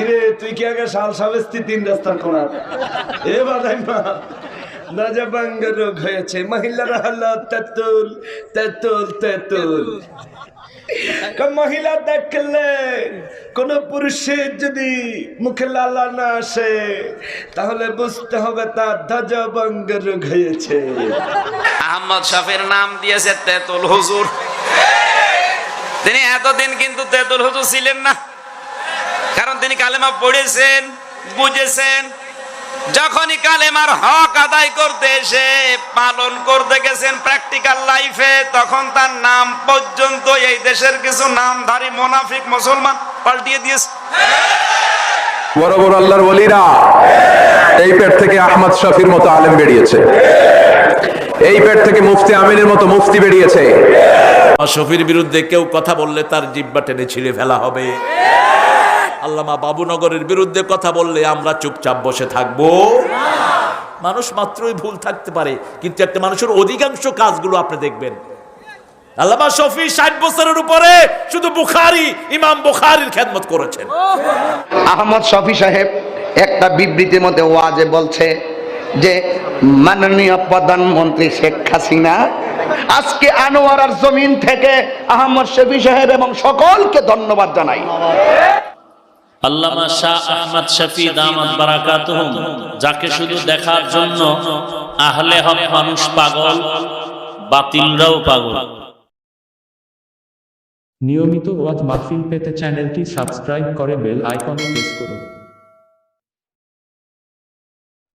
কিরে, তুই কি আগে শাল সাবেস্তি তিন রাস্তার কোনা এ বাদাই মা নাজাবাঙ্গ রোগ হয়েছে, মহিলারা হলো তেতুল তেতুল তেতুল। মহিলা দেখলে কোন পুরুষের যদি মুখে লালা না আসে, তাহলে বুঝতে হবে তার ধ্বজভঙ্গ রোগ হয়েছে। আহমদ শফির নাম দিয়েছে তেতুল হুজুর। তিনি এতদিন কিন্তু তেতুল হুজুর ছিলেন না। তিনি কালেমা পড়েছেন বুঝেছেন? যখনই কালেমার হক আদায় করতে এসে পালন করতে গেছেন প্র্যাকটিক্যাল লাইফে তখন তার নাম পর্যন্ত এই দেশের কিছু নামধারী মোনাফিক মুসলমান পাল্টিয়ে দিয়েছে। বড় বড় আল্লাহর ওলিরা এই পেট থেকে আহমদ শফির মতো আলেম বেরিয়েছে। এই পেট থেকে মুফতি আমিনের মতো মুফতি বেরিয়েছে। শফির বিরুদ্ধে কেউ কথা বললে তার জিব্বা টেনে ছিঁড়ে ফেলা হবে। আল্লামা বাবুনগরের বিরুদ্ধে কথা বললে আমরা চুপচাপ বসে থাকব। মানুষ মাত্রই ভুল থাকতে পারে, কিন্তু একটা মানুষের অধিকাংশ কাজগুলো আপনি দেখবেন। আল্লামা শফি ষাট বছরের উপরে শুধু বুখারি, ইমাম বুখারির খেদমত করেছেন। আহমদ শফি সাহেব একটা বিবৃতির মধ্যে ওয়াজে বলছে যে, মাননীয় প্রধানমন্ত্রী শেখ হাসিনা, আজকে আনোয়ারার জমিন থেকে আহমদ শফি সাহেব এবং সকলকে ধন্যবাদ জানাই। আল্লামা শাহ আহমদ শফি দামাত বারাকাতুহুম যাকে শুধু দেখার জন্য আহলে হক মানুষ পাগল বাতিলরাও পাগল। নিয়মিত ওয়াজ মাহফিল পেতে চ্যানেলটি সাবস্ক্রাইব করে বেল আইকনে প্রেস করুন।